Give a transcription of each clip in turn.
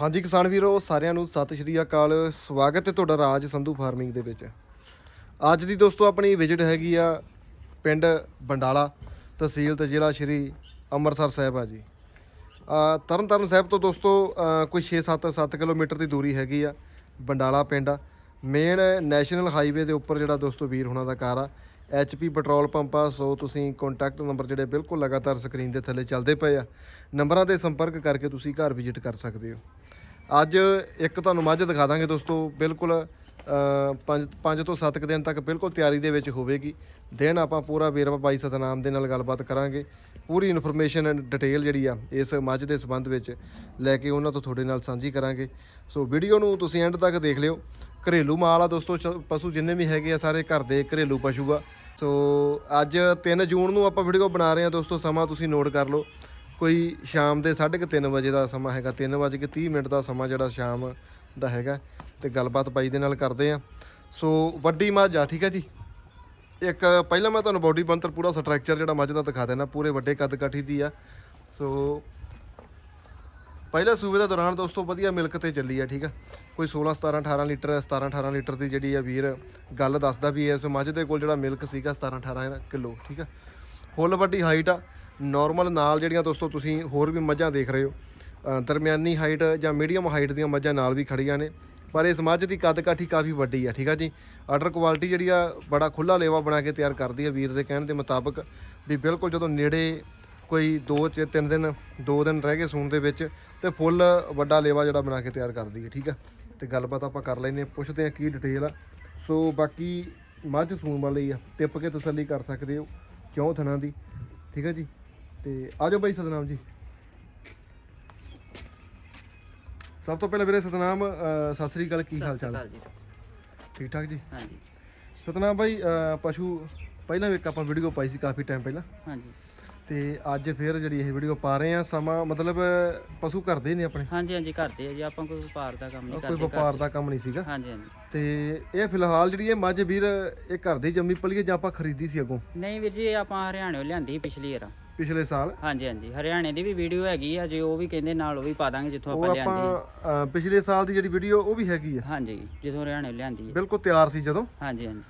ਹਾਂਜੀ ਕਿਸਾਨ ਵੀਰੋ, ਸਾਰਿਆਂ ਨੂੰ ਸਤਿ ਸ਼੍ਰੀ ਅਕਾਲ। ਸਵਾਗਤ ਹੈ ਤੁਹਾਡਾ ਰਾਜ ਸੰਧੂ ਫਾਰਮਿੰਗ ਦੇ ਵਿੱਚ। ਅੱਜ ਦੀ ਦੋਸਤੋ ਆਪਣੀ ਵਿਜ਼ਿਟ ਹੈਗੀ ਆ ਪਿੰਡ ਬੰਡਾਲਾ, ਤਹਿਸੀਲ ਤੇ ਜ਼ਿਲ੍ਹਾ ਸ਼੍ਰੀ ਅੰਮ੍ਰਿਤਸਰ ਸਾਹਿਬ ਆ ਜੀ। ਤਰਨਤਾਰਨ ਸਾਹਿਬ ਤੋਂ ਦੋਸਤੋ ਕੋਈ 6-7 7 ਕਿਲੋਮੀਟਰ ਦੀ ਦੂਰੀ ਹੈਗੀ ਆ ਬੰਡਾਲਾ ਪਿੰਡ। ਆ ਮੇਨ ਨੈਸ਼ਨਲ ਹਾਈਵੇ ਦੇ ਉੱਪਰ ਜਿਹੜਾ ਦੋਸਤੋ ਵੀਰ ਹੁਣਾਂ ਦਾ ਕਾਰ ਆ ਐਚਪੀ ਪੈਟਰੋਲ ਪੰਪ ਆ, ਸੋ ਤੁਸੀਂ ਕੰਟੈਕਟ ਨੰਬਰ ਜਿਹੜੇ ਬਿਲਕੁਲ ਲਗਾਤਾਰ ਸਕਰੀਨ ਦੇ ਥੱਲੇ ਚੱਲਦੇ ਪਏ ਆ। ਨੰਬਰਾਂ ਤੇ ਸੰਪਰਕ ਕਰਕੇ ਤੁਸੀਂ ਘਰ ਵਿਜ਼ਿਟ ਕਰ ਸਕਦੇ ਹੋ। ਅੱਜ ਇੱਕ ਤੁਹਾਨੂੰ ਮੱਝ ਦਿਖਾ ਦਾਂਗੇ ਦੋਸਤੋ, ਬਿਲਕੁਲ 5 5 ਤੋਂ 7 ਦਿਨ ਤੱਕ ਬਿਲਕੁਲ ਤਿਆਰੀ ਦੇ ਵਿੱਚ ਹੋਵੇਗੀ। ਦਿਨ ਆਪਾਂ ਪੂਰਾ ਵੀਰਵਾ ਬਾਈ ਸਤਨਾਮ ਦੇ ਨਾਲ ਗੱਲਬਾਤ ਕਰਾਂਗੇ। ਪੂਰੀ ਇਨਫੋਰਮੇਸ਼ਨ ਡਿਟੇਲ ਜਿਹੜੀ ਆ, ਇਸ ਮੱਝ ਦੇ ਸੰਬੰਧ ਵਿੱਚ ਲੈ ਕੇ ਉਹਨਾਂ ਤੋਂ ਤੁਹਾਡੇ ਨਾਲ ਸਾਂਝੀ ਕਰਾਂਗੇ। ਸੋ ਵੀਡੀਓ ਨੂੰ ਤੁਸੀਂ ਐਂਡ ਤੱਕ ਦੇਖ ਲਿਓ। ਘਰੇਲੂ ਮਾਲ ਆ ਦੋਸਤੋ, ਚ- ਪਸ਼ੂ ਜਿੰਨੇ ਵੀ ਹੈਗੇ ਆ, ਸਾਰੇ ਘਰ ਦੇ ਘਰੇਲੂ ਪਸ਼ੂ ਆ। ਸੋ ਅੱਜ 3 ਜੂਨ ਨੂੰ ਆਪਾਂ ਵੀਡੀਓ ਬਣਾ ਰਹੇ ਹਾਂ ਦੋਸਤੋ, ਸਮਾਂ ਤੁਸੀਂ ਨੋਟ ਕਰ ਲਓ। ਕੋਈ ਸ਼ਾਮ ਦੇ 3:30 ਵਜੇ ਦਾ ਸਮਾਂ ਹੈਗਾ 3:30 ਮਿੰਟ ਦਾ ਸਮਾਂ ਜਿਹੜਾ ਸ਼ਾਮ ਦਾ ਹੈਗਾ, ਤੇ ਗੱਲਬਾਤ ਬਾਈ ਦੇ ਨਾਲ ਕਰਦੇ ਆ। ਸੋ ਵੱਡੀ ਮੱਝ ਆ, ਠੀਕ ਹੈ ਜੀ? ਇੱਕ ਪਹਿਲਾਂ ਮੈਂ ਤੁਹਾਨੂੰ ਬਾਡੀ ਬੰਤਰ ਪੂਰਾ ਸਟਰਕਚਰ ਜਿਹੜਾ ਮੱਝ ਦਾ ਦਿਖਾ ਦੇਣਾ ਪੂਰੇ ਵੱਡੇ ਕੱਦ ਕਾਠੀ ਦੀ ਆ। ਸੋ ਪਹਿਲੇ ਸੂਬੇ ਦੇ ਦੌਰਾਨ ਦੋਸਤੋ ਵਧੀਆ ਮਿਲਕ ਤੇ ਚੱਲੀ ਆ, ਠੀਕ ਆ? ਕੋਈ 16 17 18 ਲੀਟਰ 17 18 ਲੀਟਰ ਦੀ ਜਿਹੜੀ ਆ ਵੀਰ ਗੱਲ ਦੱਸਦਾ ਵੀ ਇਸ ਮੱਝ ਦੇ ਕੋਲ ਜਿਹੜਾ ਮਿਲਕ ਸੀਗਾ 17 18 ਕਿਲੋ, ਠੀਕ ਆ? ਫੁੱਲ ਵੱਡੀ ਹਾਈਟ ਆ। ਨਾਰਮਲ ਨਾਲ ਜਿਹੜੀਆਂ ਦੋਸਤੋ ਤੁਸੀਂ ਹੋਰ ਵੀ ਮੱਝਾਂ ਦੇਖ ਰਹੇ ਹੋ ਦਰਮਿਆਨੀ ਹਾਈਟ ਜਾਂ ਮੀਡੀਅਮ ਹਾਈਟ ਦੀਆਂ ਮੱਝਾਂ ਨਾਲ ਵੀ ਖੜੀਆਂ ਨੇ। ਪਰ ਇਸ ਮੱਝ ਦੀ ਕੱਦ ਕਾਠੀ ਕਾਫੀ ਵੱਡੀ ਆ, ਠੀਕ ਆ ਜੀ? ਆਰਡਰ ਕੁਆਲਿਟੀ ਜਿਹੜੀ ਆ, ਬੜਾ ਖੁੱਲਾ ਲੇਵਾ ਬਣਾ ਕੇ ਤਿਆਰ ਕਰਦੀ ਆ ਵੀਰ ਦੇ ਕਹਿਣ ਦੇ ਮੁਤਾਬਕ ਵੀ ਬਿਲਕੁਲ ਜਦੋਂ ਨੇੜੇ ਕੋਈ 2 ਚ 3 ਦਿਨ 2 ਦਿਨ ਰਹਿ ਗਏ ਸੂਣ ਦੇ ਵਿੱਚ ਤੇ ਫੁੱਲ ਵੱਡਾ ਲੇਵਾ ਜਿਹੜਾ ਬਣਾ ਕੇ ਤਿਆਰ ਕਰਦੀ ਹੈ ਠੀਕ ਆ? ਤੇ ਗੱਲਬਾਤ ਆਪਾਂ ਕਰ ਲੈਨੇ ਆ ਪੁੱਛਦੇ ਆ ਕੀ ਡਿਟੇਲ ਆ। ਸੋ ਬਾਕੀ ਮੱਝ ਸੂਣ ਵਾਲੀ ਆ, ਟਿੱਪ ਕੇ ਤਸੱਲੀ ਕਰ ਸਕਦੇ ਹੋ, ਕਿਉਂ ਥਣਾ ਦੀ, ਠੀਕ ਆ ਜੀ? ਤੇ ਆਜੋ ਬਾਈ ਸਤਨਾਮ ਜੀ। ਸਭ ਤੋਂ ਪਹਿਲਾਂ ਵੀਰੇ ਸਤਨਾਮ ਅਹ ਸਤਿ ਸ੍ਰੀ ਅਕਾਲ ਕੀ ਹਾਲ ਚਾਲ? ਹੈ ਜੀ ਠੀਕ ਠਾਕ ਜੀ? ਹਾਂਜੀ। ਸਤਨਾਮ ਬਾਈ ਅਹ ਪਸ਼ੂ ਪਹਿਲਾਂ ਵੀ ਇੱਕ ਆਪਾਂ ਵੀਡੀਓ ਪਾਈ ਸੀ ਕਾਫੀ ਟਾਈਮ ਪਹਿਲਾਂ। ਹਾਂਜੀ। ਤੇ ਅੱਜ ਫਿਰ ਜਿਹੜੀ ਇਹ ਵੀਡੀਓ ਪਾ ਰਹੇ ਆ ਸਮਾਂ ਮਤਲਬ ਪਸ਼ੂ ਕਰਦੇ ਨੇ ਆਪਣੇ? ਹਾਂਜੀ ਹਾਂਜੀ ਕਰਦੇ ਆ ਜੀ ਆਪਾਂ ਕੋਈ ਵਪਾਰ ਦਾ ਕੰਮ ਨਹੀਂ ਕੋਈ ਕਰਦੇ ਵਪਾਰ ਦਾ ਕੰਮ ਨਹੀਂ ਸੀਗਾ। ਹਾਂਜੀ ਹਾਂਜੀ। ਤੇ ਇਹ ਫਿਲਹਾਲ ਜਿਹੜੀ ਇਹ ਮੱਝ ਵੀਰ ਇਹ ਘਰ ਦੀ ਜੰਮੀ ਪਲੀ ਹੈ ਜਾਂ ਆਪਾਂ ਖਰੀਦੀ ਸੀ ਅੱਗੋਂ? ਨਹੀਂ ਵੀਰ ਜੀ ਇਹ ਆਪਾਂ ਹਰਿਆਣੇ ਲਿਆਂਦੀ ਪਿਛਲੀ ਵਾਰ। ਪਿਛਲੇ ਸਾਲ। ਹਾਂਜੀ ਹਾਂਜੀ। ਹਰਿਆਣੇ ਦੀ ਵੀ ਵੀਡੀਓ ਹੈਗੀ ਆ ਜੇ ਉਹ ਵੀ ਕਹਿੰਦੇ ਨਾਲ ਉਹ ਵੀ ਪਾ ਦਾਂਗੇ ਜਿੱਥੋਂ ਉਹ ਆਪਾਂ ਆਪਾਂ ਲਿਆਂਦੀ ਅਹ, ਪਿਛਲੇ ਸਾਲ ਦੀ ਜਿਹੜੀ ਵੀਡੀਓ ਉਹ ਵੀ ਹੈਗੀ ਆ। ਹਾਂਜੀ ਜਦੋਂ ਹਰਿਆਣੇ ਲਿਆਂਦੀ ਹੈ ਬਿਲਕੁਲ ਤਿਆਰ ਸੀ ਜਦੋਂ। ਹਾਂਜੀ ਹਾਂਜੀ।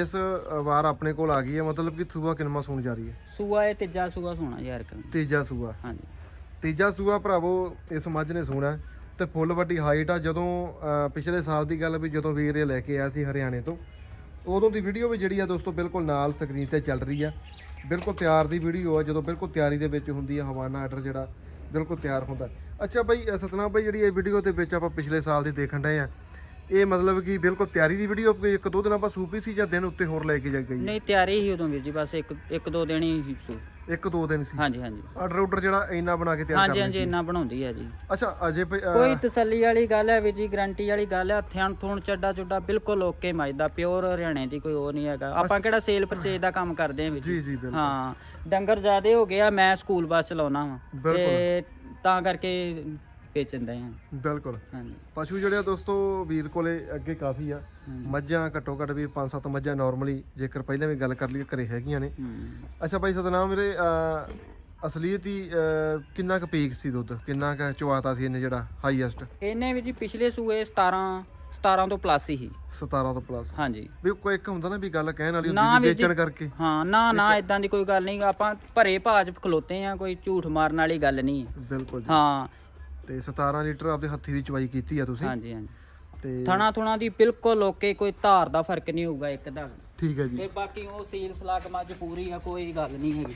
ਇਸ ਅ, ਵਾਰ ਆਪਣੇ ਕੋਲ ਆ ਗਈ ਹੈ ਮਤਲਬ ਕਿ ਸੂਆ ਕਿੰਨਾ ਸੂਣ ਜਾ ਰਹੀ ਹੈ ਸੂਆ ਇਹ ਤੀਜਾ ਸੂਆ ਸੋਣਾ ਯਾਰ ਕਰ ਤੀਜਾ ਸੂਆ। ਹਾਂਜੀ। ਤੀਜਾ ਸੂਆ ਭਰਾਵੋ ਇਸ ਮੱਝ ਨੇ ਸੂਣਾ। ਤੇ ਫੁੱਲ ਵੱਡੀ ਹਾਈਟ ਆ ਜਦੋਂ ਅ, ਪਿਛਲੇ ਸਾਲ ਦੀ ਗੱਲ ਵੀ ਜਦੋਂ ਵੀਰ ਇਹ ਲੈ ਕੇ ਆਇਆ ਸੀ ਹਰਿਆਣੇ ਤੋਂ ਉਦੋਂ ਦੀ ਵੀਡੀਓ ਵੀ ਜਿਹੜੀ ਆ ਦੋਸਤੋ ਬਿਲਕੁਲ ਨਾਲ ਸਕਰੀਨ ਤੇ ਚੱਲ ਰਹੀ ਆ। ਬਿਲਕੁਲ ਤਿਆਰ ਦੀ ਵੀਡੀਓ ਆ ਜਦੋਂ ਬਿਲਕੁਲ ਤਿਆਰੀ ਦੇ ਵਿੱਚ ਹੁੰਦੀ ਆ ਹਵਾਨਾ ਆਰਡਰ ਜਿਹੜਾ ਬਿਲਕੁਲ ਤਿਆਰ ਹੁੰਦਾ। ਅੱਛਾ ਬਾਈ ਅ, ਸਤਨਾਮ ਬਾਈ ਜਿਹੜੀ ਇਹ ਵੀਡੀਓ ਦੇ ਵਿੱਚ ਆਪਾਂ ਪਿਛਲੇ ਸਾਲ ਦੀ ਦੇਖਣ ਡਏ ਆ ਇਹ ਮਤਲਬ ਕਿ ਬਿਲਕੁਲ ਤਿਆਰੀ ਦੀ ਵੀਡੀਓ ਇੱਕ ਦੋ ਦਿਨ ਆਪਾਂ ਸੂਪੀ ਸੀ ਜਾਂ ਦਿਨ ਉੱਤੇ ਹੋਰ ਲੈ ਕੇ ਜਾ ਗਈ ਨਹੀਂ ਤਿਆਰੀ ਹੀ ਉਦੋਂ ਵੀਰ ਜੀ ਬਸ ਇੱਕ ਇੱਕ ਦੋ ਦਿਨ ਹੀ ਸੂ। ਇੱਕ ਦੋ ਦਿਨ ਸੀ। ਹਾਂਜੀ ਹਾਂਜੀ। ਆਰਡਰ ਆਰਡਰ ਜਿਹੜਾ ਇੰਨਾ ਬਣਾ ਕੇ ਤਿਆਰ ਹਾਂਜੀ ਹਾਂਜੀ ਇੰਨਾ ਬਣਾਉਂਦੀ ਹੈ ਜੀ। ਅੱਛਾ ਅਜੇ ਕੋਈ ਤਸੱਲੀ ਵਾਲੀ ਗੱਲ ਹੈ ਵੀਰ ਜੀ ਗਰੰਟੀ ਵਾਲੀ ਗੱਲ ਹੈ ਥਣ ਥੁਣ ਚੱਡਾ ਚੁੱਡਾ ਬਿਲਕੁਲ ਓਕੇ ਮੱਝਦਾ ਪਿਓਰ ਹਰਿਆਣੇ ਦੀ ਕੋਈ ਉਹ ਨਹੀਂ ਹੈਗਾ। ਆਪਾਂ ਕਿਹੜਾ ਸੇਲ ਪਰਚੇਜ ਦਾ ਕੰਮ ਕਰਦੇ ਹਾਂ ਵੀਰ ਜੀ? ਜੀ ਜੀ ਬਿਲਕੁਲ। ਹਾਂ ਡੰਗਰ ਜ਼ਿਆਦੇ ਹੋ ਗਿਆ ਮੈਂ ਸਕੂਲ ਬੱਸ ਚਲਾਉਣਾ ਵਾਂ। ਬਿਲਕੁਲ। ਤੇ ਤਾਂ ਕਰਕੇ ਵੇਚਦੇ ਹਾਂ। ਬਿਲਕੁਲ। ਹਾਂਜੀ। ਪਸ਼ੂ ਜਿਹੜੇ ਆ ਦੋਸਤੋ ਵੀਰ ਕੋਲੇ ਅੱਗੇ ਕਾਫੀ ਆ। ਮੱਝਾਂ ਘੱਟੋ ਘੱਟ ਵੀ 5-7 ਮੱਝਾਂ ਨਾਰਮਲੀ ਜੇਕਰ ਪਹਿਲਾਂ ਵੀ ਗੱਲ ਕਰ ਲਈਏ ਘਰੇ ਹੈਗੀਆਂ ਨੇ। ਅੱਛਾ ਭਾਈ ਸਤਨਾਮ ਅਹ, ਅਸਲੀਅਤ ਹੀ ਕਿੰਨਾ ਕੁ ਪੀਕ ਸੀ ਦੁੱਧ? ਕਿੰਨਾ ਕੁ ਚਵਾਤਾ ਸੀ ਇਹਨੇ ਜਿਹੜਾ ਹਾਈਐਸਟ ਇਹਨੇ ਵੀ ਜੀ ਪਿਛਲੇ ਸੂਏ 17 17 ਤੋਂ ਪਲੱਸ ਹੀ। 17 ਤੋਂ ਪਲੱਸ ਹਾਂਜੀ। ਵੀ ਕੋਈ ਇੱਕ ਹੁੰਦਾ ਨਾ ਵੀ ਗੱਲ ਕਹਿਣ ਵਾਲੀ ਹੁੰਦੀ ਵੀ। ਵੇਚਣ ਕਰਕੇ। ਹਾਂ ਨਾ ਨਾ ਇਦਾਂ ਦੀ ਕੋਈ ਗੱਲ ਨਹੀਂ। ਆਪਾਂ ਭਰੇ ਭਾਜ ਖਲੋਤੇ ਆ ਕੋਈ ਝੂਠ ਮਾਰਨ ਵਾਲੀ ਗੱਲ ਨਹੀਂ। ਬਿਲਕੁਲ ਹਾਂ। ਤੇ 17 ਲੀਟਰ ਆਪਦੇ ਹੱਥੀ ਦੀ ਚਵਾਈ ਕੀਤੀ ਆ ਤੁਸੀਂ। ਹਾਂਜੀ ਹਾਂਜੀ। ਤੇ ਥਣਾ ਥੁਣਾ ਦੀ ਬਿਲਕੁਲ ਓਕੇ ਕੋਈ ਧਾਰ ਦਾ ਫ਼ਰਕ ਨਹੀਂ ਹੋਊਗਾ ਇੱਕ ਦਾ। ਠੀਕ ਹੈ ਜੀ। ਤੇ ਬਾਕੀ ਉਹ ਸੀਲ ਸਲਾਕ ਮੱਝ ਪੂਰੀ ਆ ਕੋਈ ਗੱਲ ਨਹੀਂ ਹੈਗੀ।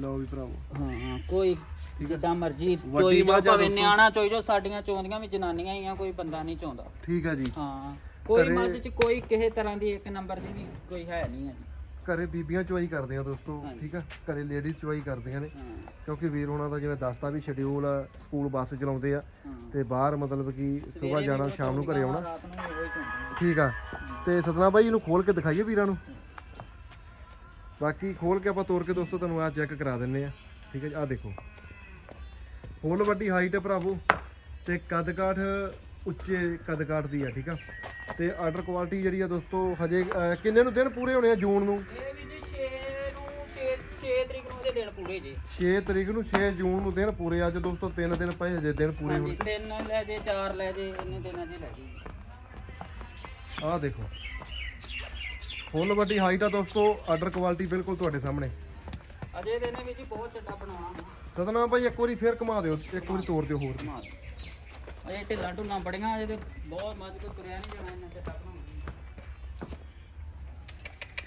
ਲਓ ਵੀ ਭਰਾਵੋ। ਹਾਂ ਹਾਂ ਕੋਈ ਜਿੱਦਾਂ ਮਰਜ਼ੀ ਵੱਡੀ ਚੋਈ ਜੋ ਮੱਝ ਆ ਭਾਵੇਂ ਦੋਸਤੋ। ਨਿਆਣਾ ਚੋਈ ਜੋ ਸਾਡੀਆਂ ਚੋਂਦੀਆਂ ਵੀ ਜਨਾਨੀਆਂ ਹੀ ਆ ਕੋਈ ਬੰਦਾ ਨਹੀਂ ਚਾਹੁੰਦਾ ਠੀਕ ਹੈ ਜੀ। ਹਾਂ ਕੋਈ ਮੱਝ ਚ ਕੋਈ ਕਿਸੇ ਤਰ੍ਹਾਂ ਦੀ ਇੱਕ ਨੰਬਰ ਦੀ ਵੀ ਕੋਈ ਹੈ ਨਹੀਂ ਹੈ ਜੀ ਘਰੇ ਬੀਬੀਆਂ ਚਵਾਈ ਕਰਦੀਆਂ ਦੋਸਤੋ। ਠੀਕ ਆ? ਘਰੇ ਲੇਡੀਜ਼ ਚਵਾਈ ਕਰਦੀਆਂ ਨੇ ਕਿਉਂਕਿ ਵੀਰ ਉਹਨਾਂ ਦਾ ਜਿਵੇਂ ਦੱਸਦਾ ਵੀ ਸ਼ਡਿਊਲ ਸਕੂਲ ਬੱਸ ਚਲਾਉਂਦੇ ਆ ਤੇ ਬਾਹਰ ਮਤਲਬ ਕਿ ਸਵੇਰ ਜਾਣਾ ਸ਼ਾਮ ਨੂੰ ਘਰੇ ਆਉਣਾ। ਠੀਕ ਆ। ਤੇ ਸਤਨਾ ਬਾਈ ਇਹਨੂੰ ਖੋਲ ਕੇ ਦਿਖਾਈਏ ਵੀਰਾਂ ਨੂੰ। ਬਾਕੀ ਖੋਲ ਕੇ ਆਪਾਂ ਤੋੜ ਕੇ ਦੋਸਤੋ ਤੁਹਾਨੂੰ ਆ ਚੈੱਕ ਕਰਾ ਦਿੰਨੇ ਆ। ਠੀਕ ਹੈ ਜੀ ਆ ਦੇਖੋ। ਫੁੱਲ ਵੱਡੀ ਹਾਈਟ ਹੈ ਭਰਾਵੋ ਤੇ ਕੱਦ ਕਾਠ ਉੱਚੇ ਕੱਦ ਕਾਠ ਦੀ ਆ ਠੀਕ ਆ? ਤੇ ਆਰਡਰ ਕੁਆਲਿਟੀ ਜਿਹੜੀ ਆ ਦੋਸਤੋ ਹਜੇ ਅਹ, ਕਿੰਨੇ ਨੂੰ ਦਿਨ ਪੂਰੇ ਹੋਣੇ ਆ ਜੂਨ ਨੂੰ? ਇਹ ਵੀ ਜੀ 6 ਨੂੰ 6 6 ਤਰੀਕ ਨੂੰ ਇਹਦੇ ਦਿਨ ਪੂਰੇ ਜੇ। 6 ਤਰੀਕ ਨੂੰ 6 ਜੂਨ ਨੂੰ ਦਿਨ ਪੂਰੇ ਅੱਜ ਦੋਸਤੋ 3 ਦਿਨ ਪਏ ਹਜੇ ਦਿਨ ਪੂਰੇ ਹਾਂਜੀ ਤਿੰਨ ਲੈ ਜੇ ਚਾਰ ਲੈ ਜੇ ਇੰਨੇ ਦਿਨਾਂ 'ਚ ਹੀ ਲੈ ਜੇ ਆਹ ਦੇਖੋ। ਫੁੱਲ ਵੱਡੀ ਹਾਈਟ ਆ ਦੋਸਤੋ ਆਰਡਰ ਕੁਆਲਿਟੀ ਬਿਲਕੁਲ ਤੁਹਾਡੇ ਸਾਹਮਣੇ। ਅਜੇ ਦਿਨੇ ਵੀ ਜੀ ਬਹੁਤ ਚੱਡਾ ਬਣਾਉਣਾ। ਸਤਨਾਮ ਭਾਈ ਇੱਕ ਵਾਰੀ ਫੇਰ ਘੁਮਾ ਦਿਓ ਇੱਕ ਵਾਰੀ ਤੋੜ ਦਿਓ ਹੋਰ। ਘੁਮਾ ਦਿਓ। ਅਜੇ ਢਿੱਲਾਂ ਢੁੱਲਾਂ ਬੜੀਆਂ ਅਜੇ ਤੇ ਬਹੁਤ ਮੱਝ ਤੁਰਿਆ ਨਹੀਂ ਜਾਣਾ ਇੰਨਾ ਚੱਡਾ ਬਣਾਉਣਾ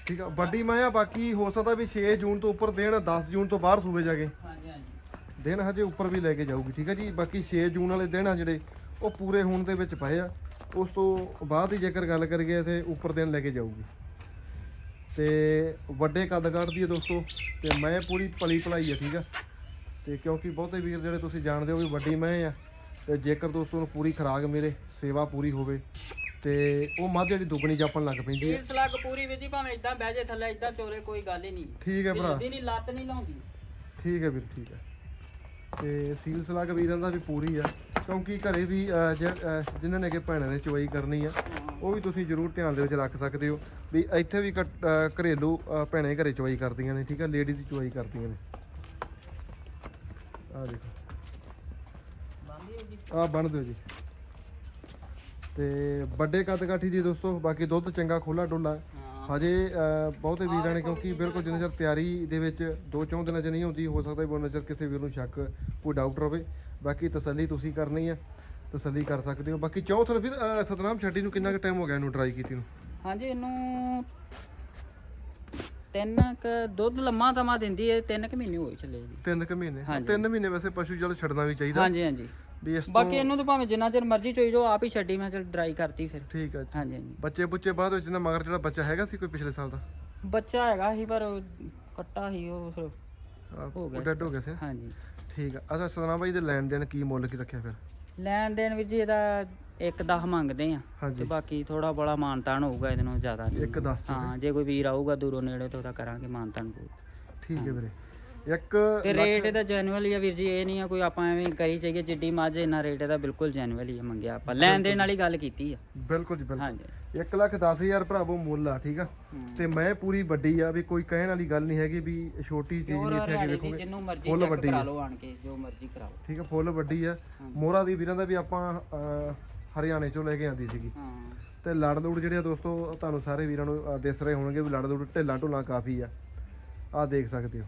ਠੀਕ ਆ ਵੱਡੀ ਮੈਂ ਆ ਬਾਕੀ ਹੋ ਸਕਦਾ ਵੀ 6 ਜੂਨ ਤੋਂ ਉੱਪਰ ਦਿਨ 10 ਜੂਨ ਤੋਂ ਬਾਹਰ ਸੂਬੇ ਜਾ ਕੇ। ਹਾਂਜੀ ਹਾਂਜੀ। ਦਿਨ ਹਜੇ ਉੱਪਰ ਵੀ ਲੈ ਕੇ ਜਾਊਗੀ ਠੀਕ ਆ ਜੀ? ਬਾਕੀ 6 ਜੂਨ ਵਾਲੇ ਦਿਨ ਆ ਜਿਹੜੇ ਉਹ ਪੂਰੇ ਹੋਣ ਦੇ ਵਿੱਚ ਪਏ ਆ। ਉਸ ਤੋਂ ਬਾਅਦ ਹੀ ਜੇਕਰ ਗੱਲ ਕਰੀਏ ਤੇ ਉੱਪਰ ਦਿਨ ਲੈ ਕੇ ਜਾਊਗੀ। ਤੇ ਵੱਡੇ ਕੱਦ ਕੱਢਦੀ ਹੈ ਦੋਸਤੋ ਤੇ ਮੈਂ ਪੂਰੀ ਪਲੀ ਭਲਾਈ ਆ ਠੀਕ ਆ? ਤੇ ਕਿਉਂਕਿ ਬਹੁਤੇ ਵੀਰ ਜਿਹੜੇ ਤੁਸੀਂ ਜਾਣਦੇ ਹੋ ਵੀ ਵੱਡੀ ਮੈਂ ਆ ਤੇ ਜੇਕਰ ਦੋਸਤੋ ਨੂੰ ਪੂਰੀ ਖਰਾਕ ਮੇਰੇ ਸੇਵਾ ਪੂਰੀ ਹੋਵੇ ਤੇ ਉਹ ਮੱਝ ਜਿਹੜੀ ਦੁੱਗਣੀ ਜਾਪਣ ਲੱਗ ਪੈਂਦੀ ਹੈ। ਸੀਲ ਸਲੱਗ ਪੂਰੀ ਵੀ ਜੀ ਭਾਵੇਂ ਇਦਾਂ ਬਹਿ ਜੇ ਥੱਲੇ ਇਦਾਂ ਚੋਰੇ ਕੋਈ ਗੱਲ ਹੀ ਨਹੀਂ। ਠੀਕ ਹੈ ਭਰਾ। ਇਹਦੀ ਨਹੀਂ ਲੱਤ ਨਹੀਂ ਲਾਉਂਦੀ। ਠੀਕ ਹੈ ਵੀਰ ਠੀਕ ਹੈ। ਤੇ ਸੀਲ ਸਲਾਗ ਵੀਰਾਂ ਦਾ ਵੀ ਪੂਰੀ ਆ ਕਿਉਂਕਿ ਘਰੇ ਵੀ ਜਿਨ੍ਹਾਂ ਨੇ ਕਿ ਭੈਣਾਂ ਨੇ ਚੁਆਈ ਕਰਨੀ ਆ ਉਹ ਵੀ ਤੁਸੀਂ ਜ਼ਰੂਰ ਧਿਆਨ ਦੇ ਵਿੱਚ ਰੱਖ ਸਕਦੇ ਹੋ ਵੀ ਇੱਥੇ ਵੀ ਘਰੇਲੂ ਭੈਣਾਂ ਘਰੇ ਚੁਆਈ ਕਰਦੀਆਂ ਨੇ ਠੀਕ ਹੈ ਲੇਡੀਜ਼ ਚੁਆਈ ਕਰਦੀਆਂ ਨੇ। ਆ ਦੇਖੋ। ਆ ਬਣ ਦਿਓ ਜੀ। ਤੇ ਵੱਡੇ ਕੱਦ ਕਾਠੀ ਦੀ ਦੋਸਤੋ ਬਾਕੀ ਦੁੱਧ ਚੰਗਾ ਖੋਲਾ ਡੋਲਾ ਹੈ। ਹਜੇ ਬਹੁਤੇ ਵੀਰਾਂ ਨੇ ਕਿਉਂਕਿ ਬਿਲਕੁਲ ਜਿੰਨਾ ਚਿਰ ਤਿਆਰੀ ਦੇ ਵਿੱਚ ਦੋ ਚੌਂ ਦਿਨਾਂ 'ਚ ਨਹੀਂ ਹੁੰਦੀ ਹੋ ਸਕਦਾ ਵੀ ਉਹਨਾਂ ਚਿਰ ਕਿਸੇ ਵੀਰ ਨੂੰ ਸ਼ੱਕ ਕੋਈ ਡਾਊਟ ਰਵੇ। ਬਾਕੀ ਤਸੱਲੀ ਤੁਸੀਂ ਕਰਨੀ ਆ ਤਸੱਲੀ ਕਰ ਸਕਦੇ ਹੋ। ਬਾਕੀ ਚੌਥ ਫਿਰ ਸਤਨਾਮ ਛੱਡੀ ਨੂੰ ਕਿੰਨਾ ਕੁ ਟਾਈਮ ਹੋ ਗਿਆ ਇਹਨੂੰ ਟਰਾਈ ਕੀਤੀ ਨੂੰ? ਹਾਂਜੀ ਇਹਨੂੰ ਤਿੰਨ ਕ ਦੁੱਧ ਲੰਮਾ ਤਮਾ ਦਿੰਦੀ ਹੈ ਤਿੰਨ ਕ ਮਹੀਨੇ ਹੋਏ ਚੱਲੇ ਜੀ। ਤਿੰਨ ਕੁ ਮਹੀਨੇ। ਤਿੰਨ ਮਹੀਨੇ ਵੈਸੇ ਪਸ਼ੂ ਚਲੋ ਛੱਡਣਾ ਵੀ ਚਾਹੀਦਾ। ਹਾਂਜੀ ਹਾਂਜੀ। ਵੀ ਇਸ ਤੋਂ ਬਾਕੀ ਇਹਨੂੰ ਤਾਂ ਭਾਵੇਂ ਜਿੰਨਾ ਚਿਰ ਮਰਜ਼ੀ ਚੋਈ ਜੋ ਆਪ ਹੀ ਛੱਡੀ ਮੈਂ ਚਲ ਡਰਾਈ ਕਰਤੀ ਫਿਰ। ਠੀਕ ਆ ਜੀ। ਹਾਂਜੀ ਹਾਂਜੀ। ਬੱਚੇ ਬੁੱਚੇ ਬਾਅਦ ਵਿੱਚ ਇਹਦਾ ਮਗਰ ਜਿਹੜਾ ਬੱਚਾ ਹੈਗਾ ਸੀ ਕੋਈ ਪਿਛਲੇ ਸਾਲ ਦਾ? ਬੱਚਾ ਹੈਗਾ ਸੀ ਪਰ ਉਹ ਕੱਟਾ ਸੀ ਉਹ ਫਿਰ ਆਹ, ਹੋ ਗਿਆ ਉਹ ਡੈਡ ਹੋ ਗਿਆ ਸੀ ਨਾ? ਹਾਂਜੀ। ਠੀਕ ਆ। ਅੱਛਾ ਸਤਨਾਮ ਭਾਈ ਦੇ ਲੈਣ ਦੇਣ ਕੀ ਮੁੱਲ ਕੀ ਰੱਖਿਆ ਫਿਰ? ਲੈਣ ਦੇਣ ਵਿੱਚ ਜੀ ਇਹਦਾ ਇੱਕ 10 ਮੰਗਦੇ ਆ ਹਾਂਜੀ। ਤੇ ਬਾਕੀ ਥੋੜਾ ਬੜਾ ਮਾਨਤਾਨ ਹੋਊਗਾ ਇਹਦੇ ਨਾਲੋਂ ਜ਼ਿਆਦਾ ਨਹੀਂ। ਇੱਕ 10 ਹਾਂ ਜੇ ਕੋਈ ਵੀਰ ਆਊਗਾ ਦੂਰੋਂ ਨੇੜੇ ਤੋਂ ਤਾਂ ਕਰਾਂਗੇ ਮਾਨਤਾਨ ਪੂਰਾ ਠੀਕ ਹੈ ਵੀਰੇ। ਇੱਕ ਤੇ ਰੇਟ ਇਹਦਾ ਜੈਨੂਅਲ ਹੀ ਆ ਵੀਰ ਜੀ ਇਹ ਨਹੀਂ ਆ ਕੋਈ ਆਪਾਂ ਐਵੇਂ ਕਰੀ ਚਾਹੀਏ ਜਿੱਡੀ ਮੱਝ ਇੰਨਾ ਰੇਟ ਇਹਦਾ ਬਿਲਕੁਲ ਜੈਨੂਅਲ ਹੀ ਆ ਮੰਗਿਆ ਆਪਾਂ। ਲੈਣ ਦੇਣ ਵਾਲੀ ਗੱਲ ਕੀਤੀ ਆ। ਬਿਲਕੁਲ ਜੀ ਬਿਲਕੁਲ। ਹਾਂਜੀ। 1 ਲੱਖ 10000 ਭਰਾਵੋ ਮੁੱਲ ਆ ਠੀਕ ਆ। ਤੇ ਮੈਂ ਪੂਰੀ ਵੱਡੀ ਆ ਵੀ ਕੋਈ ਕਹਿਣ ਵਾਲੀ ਗੱਲ ਨਹੀਂ ਹੈਗੀ ਵੀ ਛੋਟੀ ਚੀਜ਼ ਨਹੀਂ ਇੱਥੇ ਦੀ ਵੇਖੋਗੇ ਜਿੰਨੂੰ ਮਰਜ਼ੀ ਚੈੱਕ ਵੱਡੀ ਕਰਾ ਆ। ਲਓ ਆਣ ਕੇ ਜੋ ਮਰਜ਼ੀ ਕਰਾਓ ਠੀਕ ਆ ਫੁੱਲ ਵੱਡੀ ਆ। ਮੋਹਰਾ ਦੀ ਵੀਰਾਂ ਦਾ ਵੀ ਆਪਾਂ ਹਰਿਆਣੇ ਚੋਂ ਲੈ ਕੇ ਆਂਦੀ ਸੀਗੀ। ਤੇ ਲੜ ਲੂੜ ਜਿਹੜੇ ਆ ਦੋਸਤੋ ਤੁਹਾਨੂੰ ਸਾਰੇ ਵੀਰਾਂ ਨੂੰ ਦਿਸ ਰਹੇ ਹੋਣਗੇ ਵੀ ਲੜ ਲੂੜ ਢਿੱਲਾਂ ਢੁੱਲਾਂ ਕਾਫੀ ਆ। ਆ ਦੇਖ ਸਕਦੇ ਹੋ।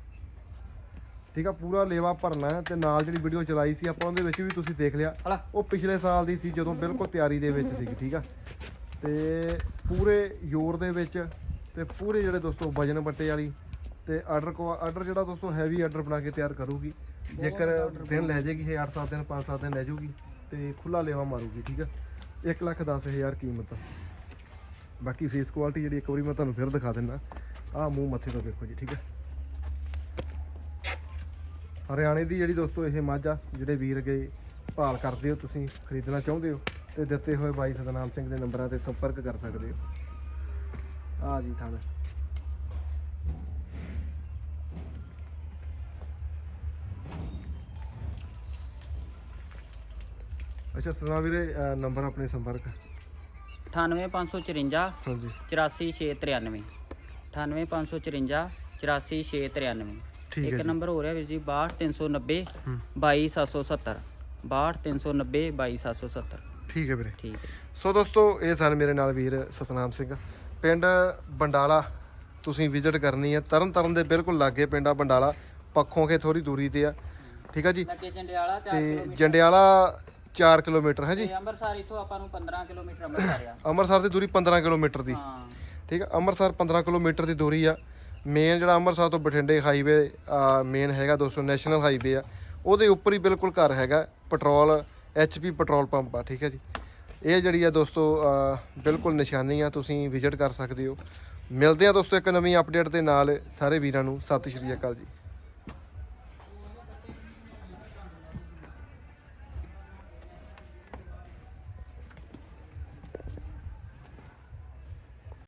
ਠੀਕ ਆ ਪੂਰਾ ਲੇਵਾ ਭਰਨਾ ਤੇ ਨਾਲ ਜਿਹੜੀ ਵੀਡੀਓ ਚਲਾਈ ਸੀ ਆਪਾਂ ਉਹਦੇ ਵਿੱਚ ਵੀ ਤੁਸੀਂ ਦੇਖ ਲਿਆ। ਉਹ ਪਿਛਲੇ ਸਾਲ ਦੀ ਸੀ ਜਦੋਂ ਬਿਲਕੁਲ ਤਿਆਰੀ ਦੇ ਵਿੱਚ ਸੀਗੀ ਠੀਕ ਆ। ਤੇ ਪੂਰੇ ਜ਼ੋਰ ਦੇ ਵਿੱਚ ਤੇ ਪੂਰੇ ਜਿਹੜੇ ਦੋਸਤੋ ਵਜਨ ਬੱਟੇ ਵਾਲੀ ਤੇ ਆਰਡਰ ਕੋ ਆਰਡਰ ਜਿਹੜਾ ਦੋਸਤੋ ਹੈਵੀ ਆਰਡਰ ਬਣਾ ਕੇ ਤਿਆਰ ਕਰੂਗੀ। ਜੇਕਰ ਦਿਨ ਲੈ ਜਾਏਗੀ ਇਹ 8-7 ਦਿਨ 5-7 ਦਿਨ ਲੈ ਜਾਊਗੀ ਤੇ ਖੁੱਲਾ ਲੇਵਾ ਮਾਰੂਗੀ ਠੀਕ ਆ। 1 ਲੱਖ 10 ਹਜ਼ਾਰ ਕੀਮਤ। ਬਾਕੀ ਫੇਸ ਕੁਆਲਿਟੀ ਜਿਹੜੀ ਇੱਕ ਵਾਰੀ ਮੈਂ ਤੁਹਾਨੂੰ ਫਿਰ ਦਿਖਾ ਦਿੰਦਾ। ਆਹ ਮੂੰਹ ਮੱਥੇ ਤੋਂ ਵੇਖੋ ਜੀ ਠੀਕ ਹੈ ਹਰਿਆਣੇ ਦੀ ਜਿਹੜੀ ਦੋਸਤੋ ਇਹ ਮੱਝ ਆ ਜਿਹੜੇ ਵੀਰ ਗਏ ਭਾਲ ਕਰਦੇ ਹੋ ਤੁਸੀਂ ਖਰੀਦਣਾ ਚਾਹੁੰਦੇ ਹੋ ਤੇ ਦਿੱਤੇ ਹੋਏ ਬਾਈ ਸਤਨਾਮ ਸਿੰਘ ਦੇ ਨੰਬਰਾਂ ਤੇ ਸੰਪਰਕ ਕਰ ਸਕਦੇ ਹੋ। ਆ ਜੀ ਥਾਣਾ। ਅੱਛਾ ਸਤਨਾਮ ਵੀਰੇ ਨੰਬਰ ਆਪਣੇ ਸੰਪਰਕ। 98554 ਹਾਂਜੀ। 84693 98554 84693 ਠੀਕ ਇੱਕ ਹੈ ਜੀ। ਨੰਬਰ ਹੋ ਰਿਹਾ ਵੀਰ ਜੀ 62390 ਹੂੰ। 22370 62390 22770 ਠੀਕ ਹੈ ਵੀਰੇ। ਠੀਕ ਹੈ। ਸੋ ਦੋਸਤੋ ਇਹ ਸਨ ਮੇਰੇ ਨਾਲ ਵੀਰ ਸਤਨਾਮ ਸਿੰਘ। ਪਿੰਡ ਬੰਡਾਲਾ ਤੁਸੀਂ ਵਿਜ਼ਿਟ ਕਰਨੀ ਹੈ। ਤਰਨ ਤਾਰਨ ਦੇ ਬਿਲਕੁਲ ਲਾਗੇ ਪਿੰਡ ਆ ਬੰਡਾਲਾ। ਪੱਖੋਂ ਕੇ ਥੋੜੀ ਦੂਰੀ ਤੇ ਆ। ਠੀਕ ਆ ਜੀ? ਲੱਗੇ ਜੰਡਿਆਲਾ 4 ਤੇ ਕਿਲੋਮੀਟਰ। ਜੰਡਿਆਲਾ 4 ਕਿਲੋਮੀਟਰ ਹੈ ਜੀ? ਤੇ ਅੰਮ੍ਰਿਤਸਰ ਇਥੋਂ ਆਪਾਂ ਨੂੰ 15 ਕਿਲੋਮੀਟਰ ਅੰਮ੍ਰਿਤਸਰ ਆ। ਅੰਮ੍ਰਿਤਸਰ ਦੀ ਦੂਰੀ 15 ਕਿਲੋਮੀਟਰ ਦੀ। ਹਾਂ। ਠੀਕ ਆ? ਅੰਮ੍ਰਿਤਸਰ 15 ਕਿਲੋਮੀਟਰ ਦੀ ਦੂਰੀ ਆ। ਮੇਨ ਜਿਹੜਾ ਅੰਮ੍ਰਿਤਸਰ ਤੋਂ ਬਠਿੰਡੇ ਹਾਈਵੇ ਮੇਨ ਹੈਗਾ ਦੋਸਤੋ ਨੈਸ਼ਨਲ ਹਾਈਵੇ ਆ। ਉਹਦੇ ਉੱਪਰ ਹੀ ਬਿਲਕੁਲ ਘਰ ਹੈਗਾ ਪੈਟਰੋਲ ਐਚਪੀ ਪੈਟਰੋਲ ਪੰਪ ਆ, ਠੀਕ ਹੈ ਜੀ। ਇਹ ਜਿਹੜੀ ਆ ਦੋਸਤੋ ਬਿਲਕੁਲ ਨਿਸ਼ਾਨੀ ਆ, ਤੁਸੀਂ ਵਿਜ਼ਿਟ ਕਰ ਸਕਦੇ ਹੋ। ਮਿਲਦੇ ਆ ਦੋਸਤੋ ਇੱਕ ਨਵੀਂ ਅਪਡੇਟ ਦੇ ਨਾਲ, ਸਾਰੇ ਵੀਰਾਂ ਨੂੰ, ਸਤਿ ਸ਼੍ਰੀ ਅਕਾਲ ਜੀ।